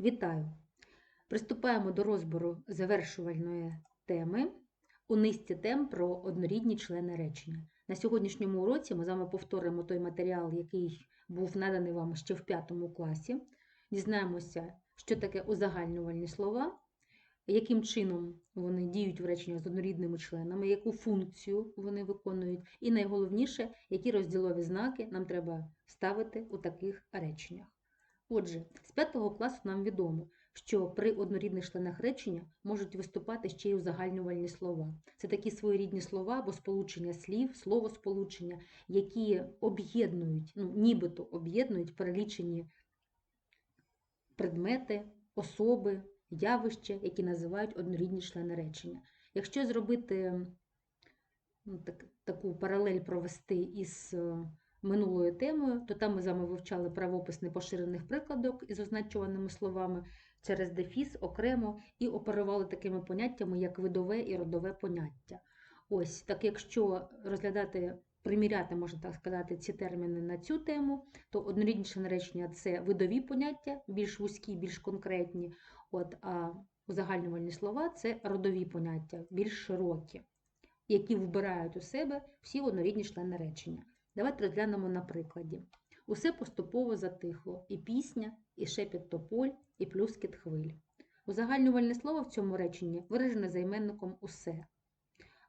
Вітаю! Приступаємо до розбору завершувальної теми у низці тем про однорідні члени речення. На сьогоднішньому уроці ми з вами повторимо той матеріал, який був наданий вам ще в п'ятому класі. Дізнаємося, що таке узагальнювальні слова, яким чином вони діють в реченнях з однорідними членами, яку функцію вони виконують, і найголовніше, які розділові знаки нам треба ставити у таких реченнях. Отже, з 5 класу нам відомо, що при однорідних членах речення можуть виступати ще й узагальнювальні слова. Це такі своєрідні слова або сполучення слів, словосполучення, які об'єднують, ну, нібито об'єднують перелічені предмети, особи, явища, які називають однорідні члени речення. Якщо зробити ну, так, таку паралель провести із е, минулою темою, то там ми з вами вивчали правопис непоширених прикладок із означуваними словами через дефіс окремо і оперували такими поняттями, як видове і родове поняття. Ось так, якщо розглядати, приміряти, можна так сказати, ці терміни на цю тему, то однорідні члени речення це видові поняття, більш вузькі, більш конкретні. От, а узагальнювальні слова це родові поняття, більш широкі, які вбирають у себе всі однорідні члени речення. Давайте розглянемо на прикладі. Усе поступово затихло, і пісня, і шепіт тополь, і плюскіт хвиль. Узагальнювальне слово в цьому реченні виражене займенником усе.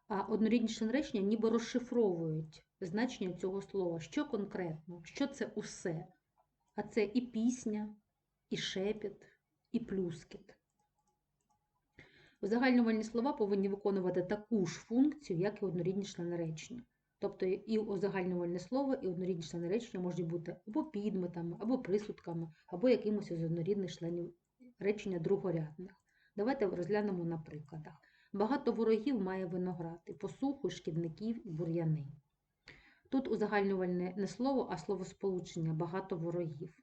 А однорідні члени речення ніби розшифровують значення цього слова, що конкретно, що це усе. А це і пісня, і шепіт, і плюскіт. Узагальнювальні слова повинні виконувати таку ж функцію, як і однорідні члени речення. Тобто і узагальнювальне слово, і однорідні члени речення можуть бути або підметами, або присудками, або якимось із однорідних членів речення другорядних. Давайте розглянемо на прикладах. Багато ворогів має виноград, і посуху, шкідників, і бур'яни. Тут узагальнювальне не слово, а словосполучення багато ворогів.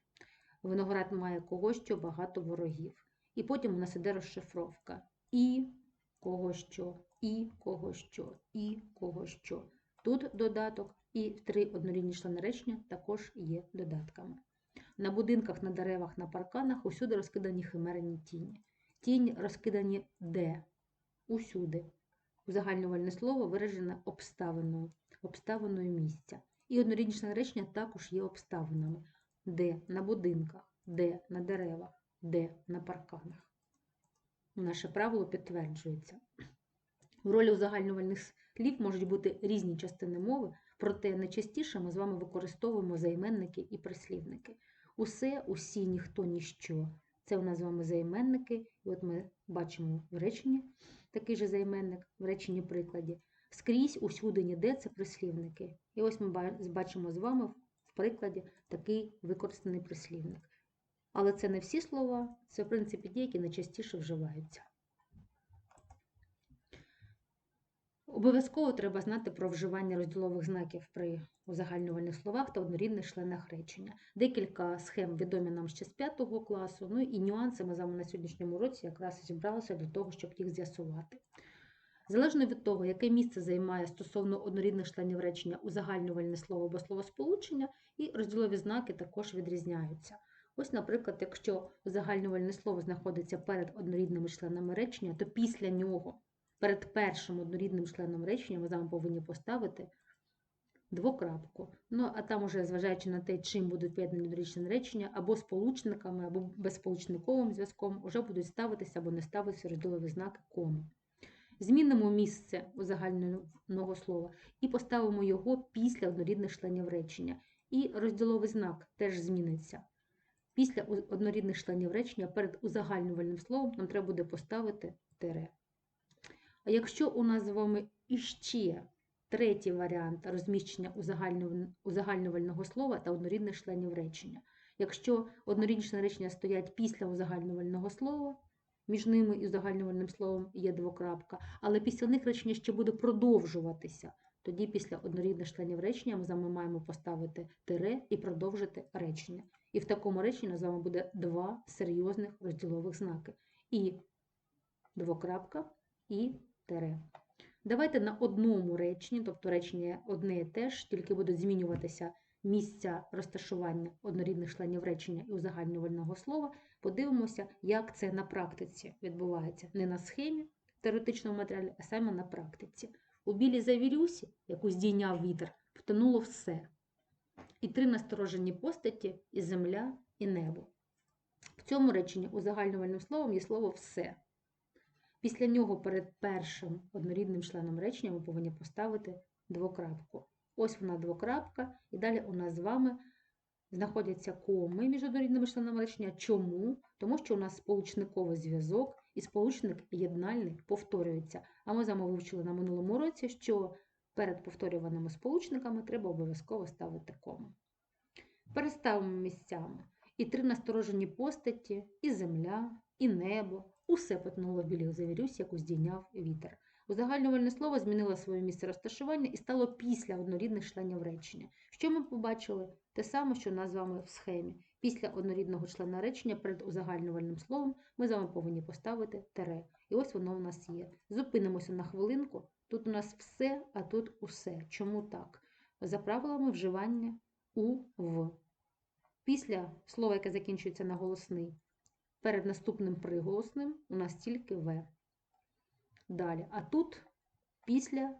Виноград має кого що багато ворогів. І потім у нас іде розшифровка. І кого що, і кого що, і кого що. Тут додаток і три однорідні члени речення також є додатками. На будинках, на деревах, на парканах усюди розкидані химерні тіні. Тінь розкидані де? Усюди. Узагальнювальне слово виражене обставиною, обставиною місця. І однорідні речення також є обставинами. Де на будинках, де на деревах, де на парканах. Наше правило підтверджується. В ролі узагальнювальних слів можуть бути різні частини мови, проте найчастіше ми з вами використовуємо займенники і прислівники. Усе, усі, ніхто, ніщо. Це у нас з вами займенники, і от ми бачимо в реченні такий же займенник, в реченні прикладі. Скрізь, усюди, ніде це прислівники. І ось ми бачимо з вами в прикладі такий використаний прислівник. Але це не всі слова, це, в принципі, ті, які найчастіше вживаються. Обов'язково треба знати про вживання розділових знаків при узагальнювальних словах та однорідних членах речення. Декілька схем відомі нам ще з 5 класу, ну і нюанси ми з вами на сьогоднішньому році якраз зібралися для того, щоб їх з'ясувати. Залежно від того, яке місце займає стосовно однорідних членів речення узагальнювальне слово або словосполучення, і розділові знаки також відрізняються. Ось, наприклад, якщо узагальнювальне слово знаходиться перед однорідними членами речення, то після нього перед першим однорідним членом речення ми з вами повинні поставити двокрапку. Ну, а там, уже, зважаючи на те, чим будуть поєднані однорідні речення, або сполучниками, або безсполучниковим зв'язком, вже будуть ставитися або не ставитися розділові знаки коми. Змінимо місце узагальненого слова і поставимо його після однорідних членів речення. І розділовий знак теж зміниться. Після однорідних членів речення перед узагальнювальним словом нам треба буде поставити тире. А якщо у нас з вами іще третій варіант розміщення узагальнювального слова та однорідних членів речення. Якщо однорідні речення стоять після узагальнювального слова, між ними і узагальнювальним словом є двокрапка, але після них речення ще буде продовжуватися. Тоді після однорідних членів речення ми з вами маємо поставити тире і продовжити речення. І в такому реченні з вами буде два серйозних розділових знаки. І двокрапка, і тире. Давайте на одному реченні, тобто речення одне і те ж, тільки будуть змінюватися місця розташування однорідних членів речення і узагальнювального слова, Подивимося, як це на практиці відбувається. Не на схемі в теоретичному матеріалі, а саме на практиці. У білій завірюсі, яку здійняв вітер, втонуло все. І три насторожені постаті і земля, і небо. В цьому реченні узагальнювальним словом є слово все. Після нього перед першим однорідним членом речення ми повинні поставити двокрапку. Ось вона двокрапка, і далі у нас з вами знаходяться коми між однорідними членами речення. Чому? Тому що у нас сполучниковий зв'язок і сполучник єднальний повторюється. А ми з вами вивчили на минулому році, що перед повторюваними сполучниками треба обов'язково ставити кому. Переставимо місцями. І три насторожені постаті, і земля, і небо. Усе потнуло білих завірюсь, яку здійняв вітер. Узагальнювальне слово змінило своє місце розташування і стало після однорідних членів речення. Що ми побачили? Те саме, що у нас з вами в схемі. Після однорідного члена речення перед узагальнювальним словом ми з вами повинні поставити тере. І ось воно в нас є. Зупинимося на хвилинку. Тут у нас все, а тут усе. Чому так? За правилами вживання у в. Після слова, яке закінчується на голосний, перед наступним приголосним у нас тільки В. Далі. А тут після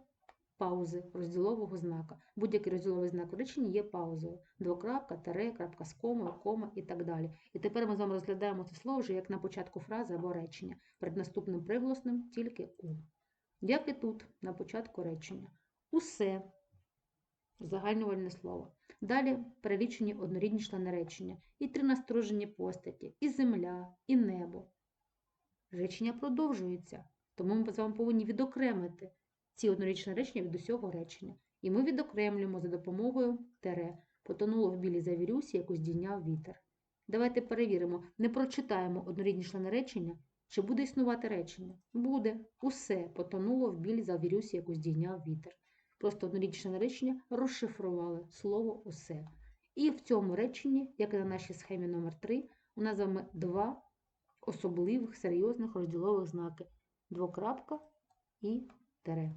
паузи розділового знака. Будь-який розділовий знак у реченні є паузою. Двокрапка, таре, крапка з комою, кома і так далі. І тепер ми з вами розглядаємо це слово вже як на початку фрази або речення. Перед наступним приголосним тільки У. Як і тут, на початку речення. Усе загальнювальне слово. Далі перелічені однорідні члени речення, і три насторожені постаті, і земля, і небо. Речення продовжується, тому ми з вами повинні відокремити ці однорічні речення від усього речення. І ми відокремлюємо за допомогою тере. Потонуло в білій завірюсі, яку здійняв вітер. Давайте перевіримо, не прочитаємо однорідні члени речення, чи буде існувати речення. Буде. Усе потонуло в білій завірюсі, яку здійняв вітер. Просто однорічне речення розшифрували слово усе. І в цьому реченні, як і на нашій схемі номер 3 у нас з вами два особливих серйозних розділових знаки: двокрапка і тере.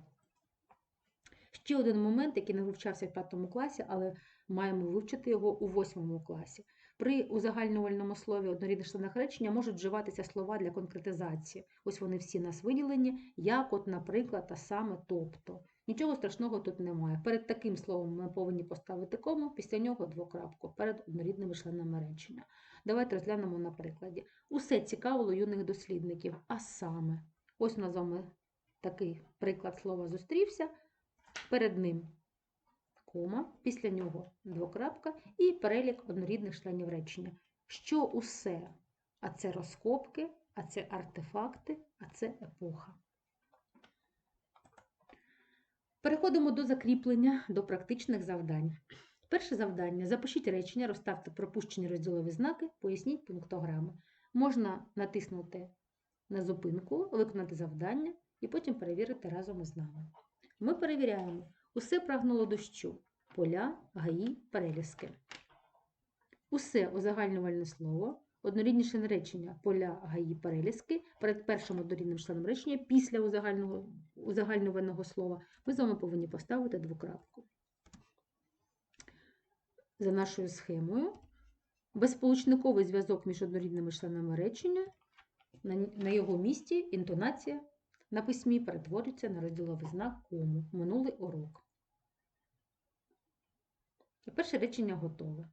Ще один момент, який не вивчався в 5 класі, але маємо вивчити його у 8 класі. При узагальнювальному слові однорідних членах речення можуть вживатися слова для конкретизації. Ось вони всі нас виділені, як, от, наприклад, та саме тобто. Нічого страшного тут немає. Перед таким словом ми повинні поставити кому, після нього двокрапку, перед однорідними членами речення. Давайте розглянемо на прикладі. Усе цікавило юних дослідників, а саме, ось у нас з вами такий приклад слова зустрівся, перед ним кома, після нього двокрапка і перелік однорідних членів речення. Що усе? А це розкопки, а це артефакти, а це епоха. Переходимо до закріплення, до практичних завдань. Перше завдання. Запишіть речення, розставте пропущені розділові знаки, поясніть пунктограми. Можна натиснути на зупинку, виконати завдання і потім перевірити разом із нами. Ми перевіряємо. Усе прагнуло дощу. Поля, гаї, переліски. Усе узагальнювальне слово. Однорідні члени речення поля, гаї, переліски перед першим однорідним членом речення після узагальнюваного слова ми з вами повинні поставити двокрапку. За нашою схемою безсполучниковий зв'язок між однорідними членами речення, на його місці інтонація на письмі перетворюється на розділовий знак кому. Минулий урок. Перше речення готове.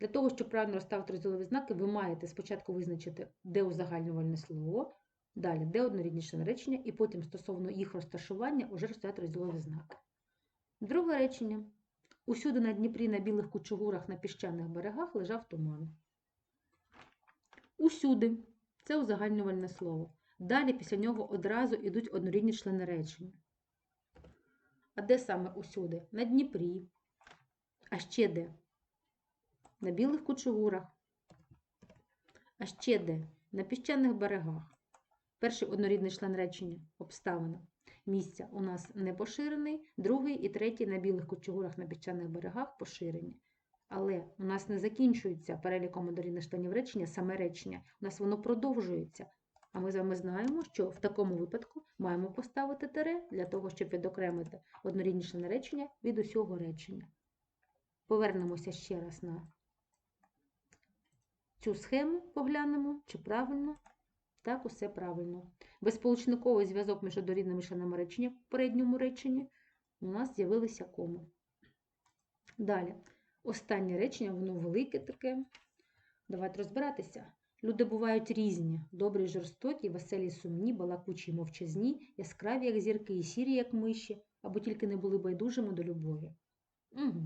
Для того, щоб правильно розставити розділові знаки, ви маєте спочатку визначити, де узагальнювальне слово, далі де однорідні члени речення, і потім стосовно їх розташування вже розставити розділові знаки. Друге речення. Усюди на Дніпрі на білих кучугурах на піщаних берегах лежав туман. Усюди це узагальнювальне слово. Далі після нього одразу йдуть однорідні члени речення. А де саме усюди? На Дніпрі. А ще де? На білих кучугурах. А ще де? На піщаних берегах. Перший однорідний член речення обставина. Місця у нас не поширений, другий і третій на білих кучугурах на піщаних берегах поширені. Але у нас не закінчується переліком однорідних членів речення саме речення. У нас воно продовжується. А ми з вами знаємо, що в такому випадку маємо поставити тире для того, щоб відокремити однорідні члени речення від усього речення. Повернемося ще раз на цю схему поглянемо, чи правильно. Так, усе правильно. Безполучниковий зв'язок між однорідними членами речення в попередньому реченні у нас з'явилися коми. Далі, останнє речення, воно велике таке. Давайте розбиратися. Люди бувають різні: добрі, жорстокі, веселі, сумні, балакучі, мовчазні, яскраві, як зірки, і сірі, як миші, або тільки не були байдужими до любові. Угу.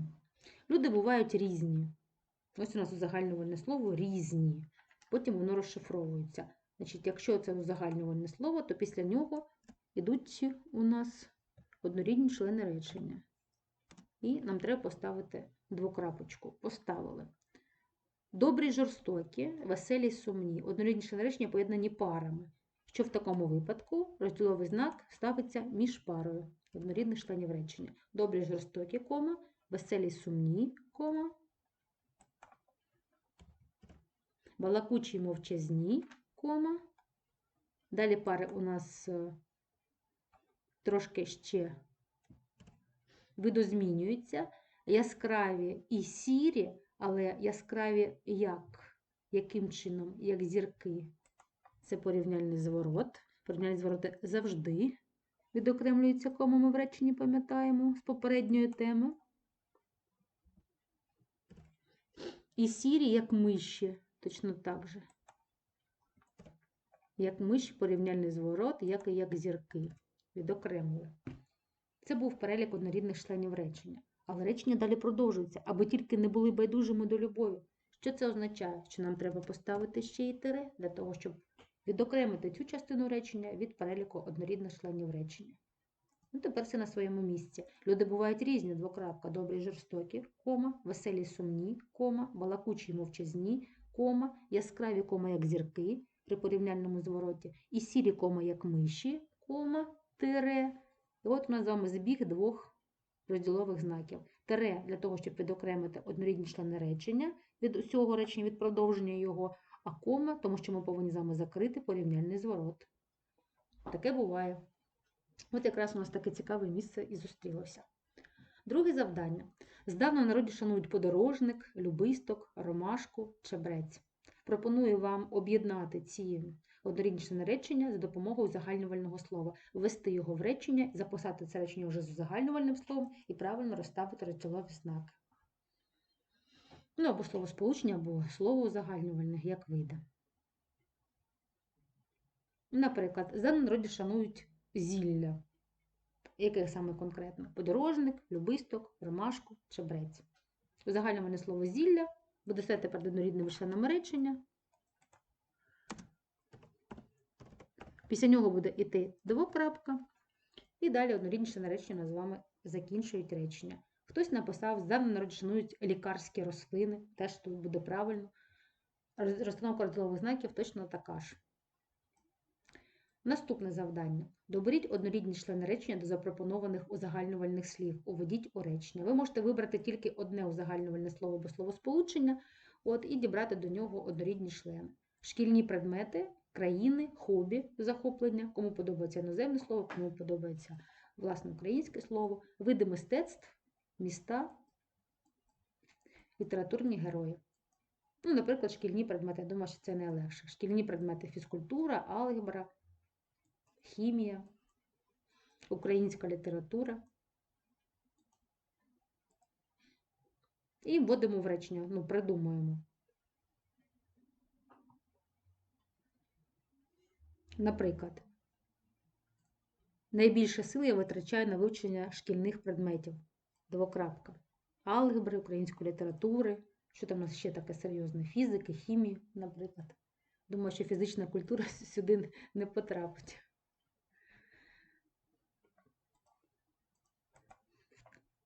Люди бувають різні. Ось у нас узагальнювальне слово різні. Потім воно розшифровується. Значить, якщо це узагальнювальне слово, то після нього йдуть у нас однорідні члени речення. І нам треба поставити двокрапочку. Поставили. Добрі, жорстокі, веселі, сумні. Однорідні члени речення поєднані парами. Що в такому випадку розділовий знак ставиться між парою однорідних членів речення. Добрі, жорстокі, кома, веселі, сумні, кома, балакучі, мовчазні, кома. Далі пари у нас е, трошки ще видозмінюються. Яскраві і сірі, але яскраві як? Яким чином? Як зірки. Це порівняльний зворот. Порівняльні звороти завжди відокремлюються комами в реченні, пам'ятаємо, з попередньої теми. І сірі, як миші, точно так же. Як миші, порівняльний зворот, як і як зірки. Відокремили. Це був перелік однорідних членів речення. Але речення далі продовжується, аби тільки не були байдужими до любові. Що це означає? Що нам треба поставити ще й тире для того, щоб відокремити цю частину речення від переліку однорідних членів речення. Ну, тепер все на своєму місці. Люди бувають різні, двокрапка, добрі й жорстокі, кома, веселі сумні, кома, балакучі й мовчазні, кома, яскраві кома, як зірки при порівняльному звороті, і сірі кома, як миші, кома, тире. І от ми з вами збіг двох розділових знаків. Тере для того, щоб відокремити однорідні члени речення від усього речення, від продовження його, а кома, тому що ми повинні з вами закрити порівняльний зворот. Таке буває. От якраз у нас таке цікаве місце і зустрілося. Друге завдання. Здавна народі шанують подорожник, любисток, ромашку, чебрець. Пропоную вам об'єднати ці однорідні речення за допомогою загальнювального слова, ввести його в речення, записати це речення вже з загальнювальним словом і правильно розставити розділові знаки. Ну, або словосполучення, або слово узагальнювальне, як вийде. Наприклад, за народі шанують зілля. Яке саме конкретно? Подорожник, любисток, ромашку, чебрець. Узагальнювальне слово зілля буде стати перед однорідними членами речення. Після нього буде йти двокрапка. І далі однорідні члени речення з вами закінчують речення. Хтось написав, здавна лікарські рослини, теж тут буде правильно. Розстановка розділових знаків точно така ж. Наступне завдання. Доберіть однорідні члени речення до запропонованих узагальнювальних слів. Уведіть у речення. Ви можете вибрати тільки одне узагальнювальне слово або словосполучення, от, і дібрати до нього однорідні члени. Шкільні предмети, країни, хобі, захоплення, кому подобається іноземне слово, кому подобається власне українське слово, види мистецтв, міста, літературні герої. Ну, Наприклад, шкільні предмети. Я думаю, що це найлегше. Шкільні предмети фізкультура, алгебра хімія, українська література. І вводимо в речення, ну, придумуємо. Наприклад, найбільше сил я витрачаю на вивчення шкільних предметів. Двокрапка. Алгебри, української літератури. Що там у нас ще таке серйозне? Фізики, хімії, наприклад. Думаю, що фізична культура сюди не потрапить.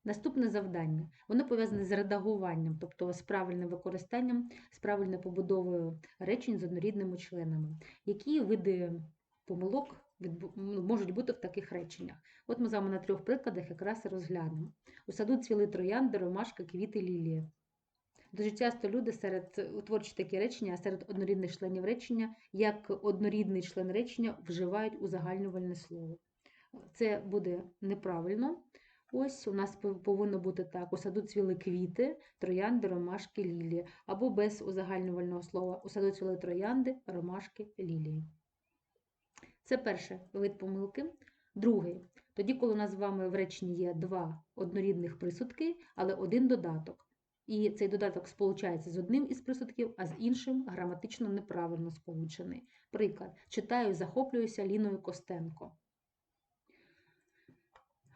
Наступне завдання. Воно пов'язане з редагуванням, тобто з правильним використанням, з правильною побудовою речень з однорідними членами. Які види помилок ну, можуть бути в таких реченнях? От ми з вами на трьох прикладах якраз і розглянемо. У саду цвіли троянди, ромашка, квіти, лілія. Дуже часто люди серед утворюють такі речення, а серед однорідних членів речення, як однорідний член речення вживають узагальнювальне слово. Це буде неправильно. Ось у нас повинно бути так: у саду цвіли квіти, троянди, ромашки, лілії. Або без узагальнювального слова. У саду цвіли троянди, ромашки, лілії. Це перший вид помилки. Другий. Тоді, коли у нас з вами в реченні є два однорідних присудки, але один додаток. І цей додаток сполучається з одним із присудків, а з іншим граматично неправильно сполучений. Приклад. Читаю захоплююся Ліною Костенко.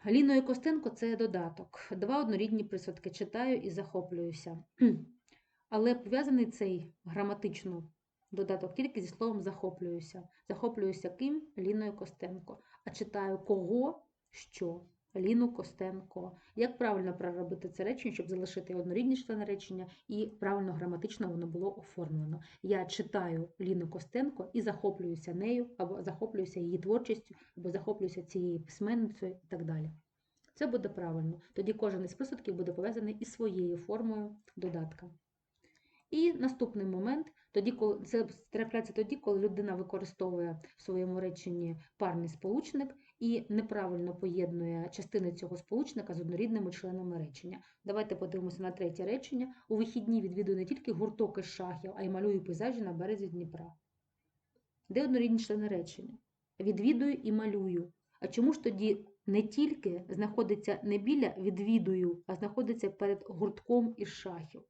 Ліною Костенко це додаток. Два однорідні присадки Читаю і захоплююся. Але пов'язаний цей граматично додаток тільки зі словом захоплююся. Захоплююся ким? Ліною Костенко. А читаю кого, що? Ліну Костенко. Як правильно проробити це речення, щоб залишити однорідні члени речення і правильно граматично воно було оформлено. Я читаю Ліну Костенко і захоплююся нею, або захоплююся її творчістю, або захоплююся цією письменницею і так далі. Це буде правильно. Тоді кожен із присудків буде пов'язаний із своєю формою додатка. І наступний момент, тоді, коли це трапляється тоді, коли людина використовує в своєму реченні парний сполучник і неправильно поєднує частини цього сполучника з однорідними членами речення. Давайте подивимося на третє речення. У вихідні відвідую не тільки гурток із шахів, а й малюю пейзажі на березі Дніпра. Де однорідні члени речення? Відвідую і малюю. А чому ж тоді не тільки знаходиться не біля відвідую, а знаходиться перед гуртком із шахів?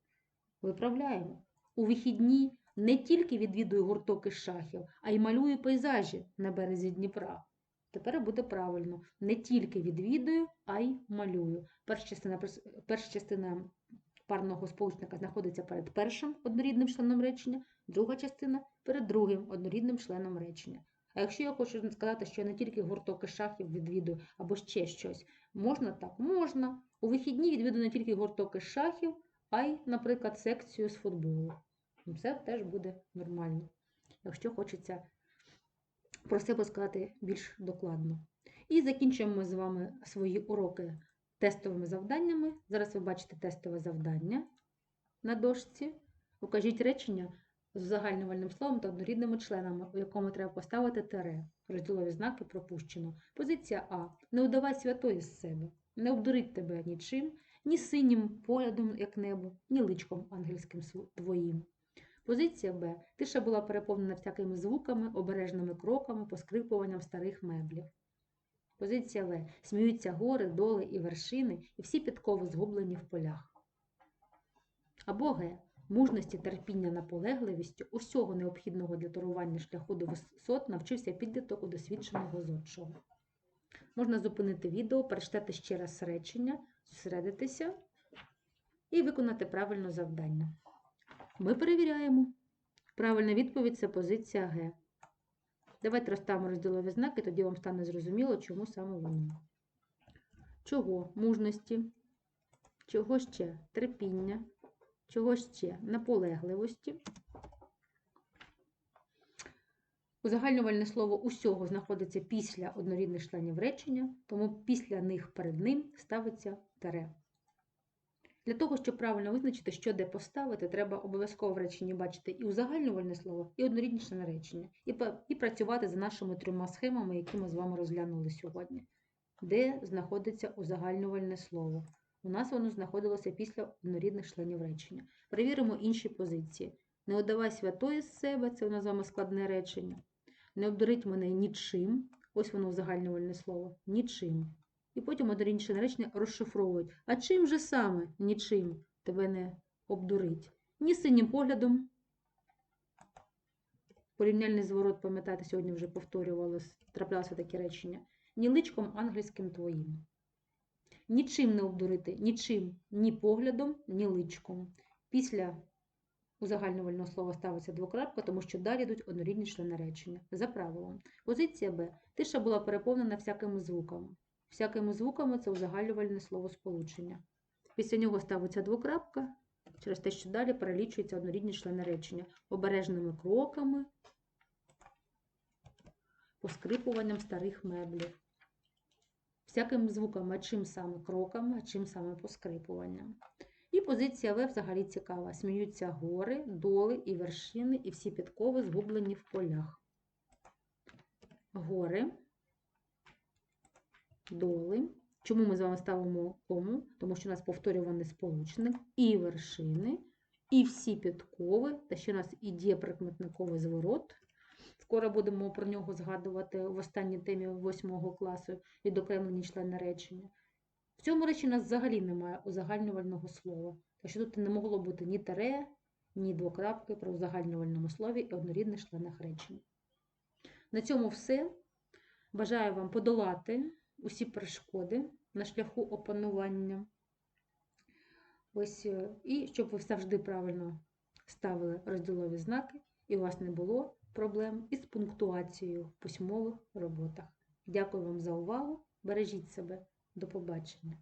Виправляємо. У вихідні не тільки відвідую гурток із шахів, а й малюю пейзажі на березі Дніпра. Тепер буде правильно. Не тільки відвідую, а й малюю. Перша частина, перша частина парного сполучника знаходиться перед першим однорідним членом речення, друга частина перед другим однорідним членом речення. А якщо я хочу сказати, що я не тільки гурток із шахів відвідую або ще щось, можна так? Можна. У вихідні відвідую не тільки гурток із шахів, а й, наприклад, секцію з футболу. Це теж буде нормально, якщо хочеться про себе сказати більш докладно. І закінчуємо ми з вами свої уроки тестовими завданнями. Зараз ви бачите тестове завдання на дошці. Укажіть речення з загальнувальним словом та однорідними членами, у якому треба поставити тире. Розділові знаки пропущено. Позиція А. Не удавай святої з себе. Не обдурить тебе нічим, ні синім поглядом, як небо, ні личком ангельським твоїм. Позиція Б. Тиша була переповнена всякими звуками, обережними кроками, поскрипуванням старих меблів. Позиція В. Сміються гори, доли і вершини, і всі підкови згублені в полях. Або Г. Мужності, терпіння, наполегливістю, усього необхідного для турування шляху до висот навчився підліток у досвідченого зодчого. Можна зупинити відео, перечитати ще раз речення, зосередитися і виконати правильно завдання. Ми перевіряємо. Правильна відповідь це позиція Г. Давайте розставимо розділові знаки, тоді вам стане зрозуміло, чому саме воно. Чого? Мужності. Чого ще? Терпіння. Чого ще? Наполегливості. Узагальнювальне слово усього знаходиться після однорідних членів речення, тому після них перед ним ставиться таре. Для того, щоб правильно визначити, що де поставити, треба обов'язково в реченні бачити і узагальнювальне слово, і однорідні члени речення, і, і працювати за нашими трьома схемами, які ми з вами розглянули сьогодні. Де знаходиться узагальнювальне слово? У нас воно знаходилося після однорідних членів речення. Перевіримо інші позиції. Не одавай святої з себе, це у нас з вами складне речення. Не обдурить мене нічим. Ось воно узагальнювальне слово. Нічим. І потім однорідні члени речення розшифровують. А чим же саме нічим тебе не обдурить? Ні синім поглядом. Порівняльний зворот, пам'ятаєте, сьогодні вже повторювалось, траплялося таке речення. Ні личком ангельським твоїм. Нічим не обдурити, нічим, ні поглядом, ні личком. Після узагальнювального слова ставиться двокрапка, тому що далі йдуть однорідні члени речення. За правилом. Позиція Б. Тиша була переповнена всякими звуками. Всякими звуками це узагальнювальне словосполучення. Після нього ставиться двокрапка, через те, що далі перелічуються однорідні члени речення обережними кроками, поскрипуванням старих меблів. Всякими звуками, а чим саме кроками, а чим саме поскрипуванням. І позиція В взагалі цікава. Сміються гори, доли і вершини, і всі підкови згублені в полях. Гори, доли. Чому ми з вами ставимо кому? Тому що у нас повторюваний сполучник і вершини, і всі підкови, та ще у нас і дієприкметниковий зворот. Скоро будемо про нього згадувати в останній темі 8 класу відокремлені члени речення. В цьому речі у нас взагалі немає узагальнювального слова. Так що тут не могло бути ні тере, ні двокрапки при узагальнювальному слові і однорідних членах речення. На цьому все. Бажаю вам подолати усі перешкоди на шляху опанування. Ось, е, і щоб ви завжди правильно ставили розділові знаки, і у вас не було проблем із пунктуацією в письмових роботах. Дякую вам за увагу. Бережіть себе. До побачення.